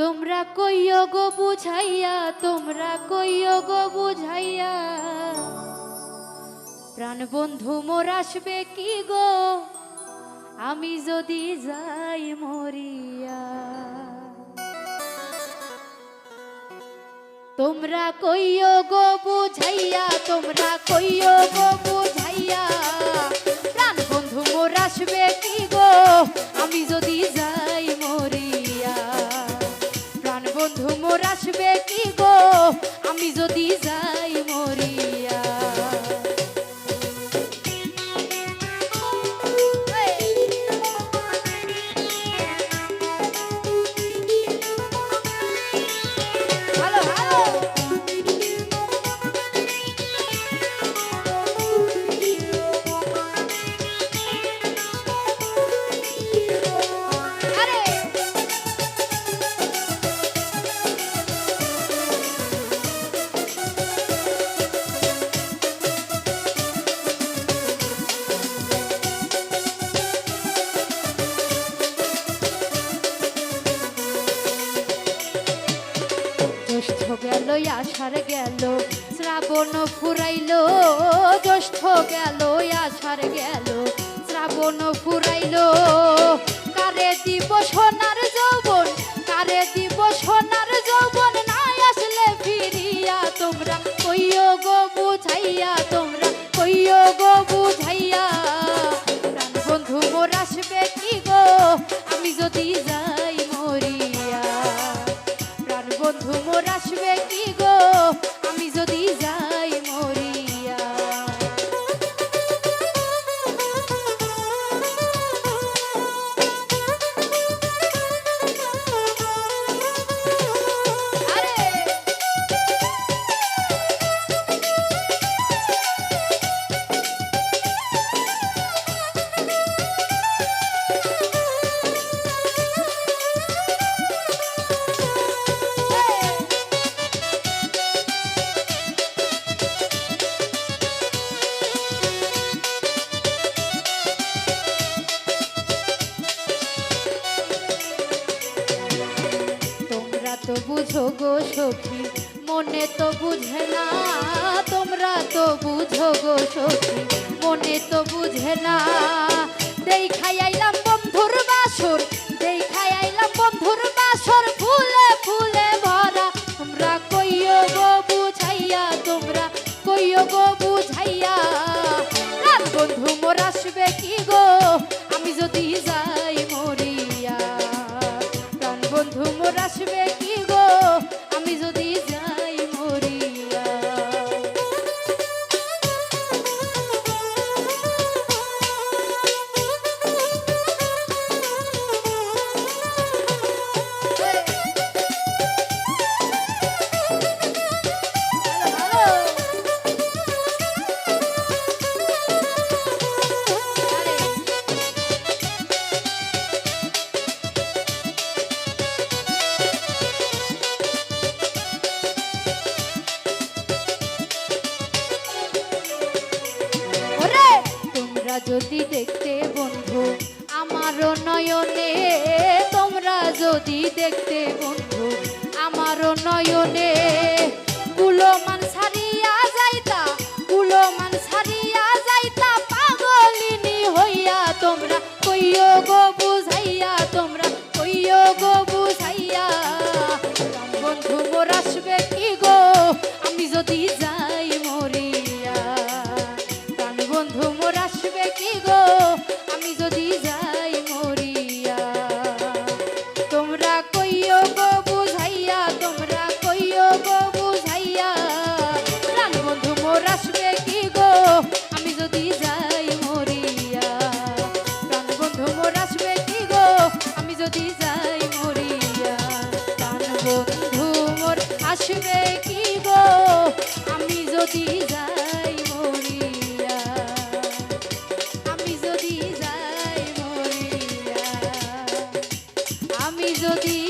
তোমরা কইও গো বুঝাইয়া, তোমরা কইও গো বুঝাইয়া। প্রাণ বন্ধু মোর আসবে কি গো? আমি যদি যাই মরিয়া। তোমরা কইও গো বুঝাইয়া, তোমরা কইও গো বুঝাইয়া। প্রাণ বন্ধু মোর আসবে কি গো? আমি যদি যাই আসবে কি গো? আমি যদি যাই গেল আষাঢ় গেল শ্রাবণ ফুরাইল জ্যৈষ্ঠ গেল আষাঢ় গেল শ্রাবণ ফুরাইল। কারে দিব সোনার তো বুঝো গো সখী, মনে তো বুঝে না তোমরা তো বুঝো গো সখী, মনে তো বুঝে না। দেখাই আইলাম বন্ধুর বাসর, দেখাই আইলাম বন্ধুর বাসর যদি দেখতে বন্ধু, আমারও নয়নে, তোমরা যদি দেখতে বন্ধু, আমারও নয়নে। কুলমান সারিয়া যাইতা কুলমান সারিয়া যাইতা, পাগলিনী হইয়া তোমরা কইও আমি যদি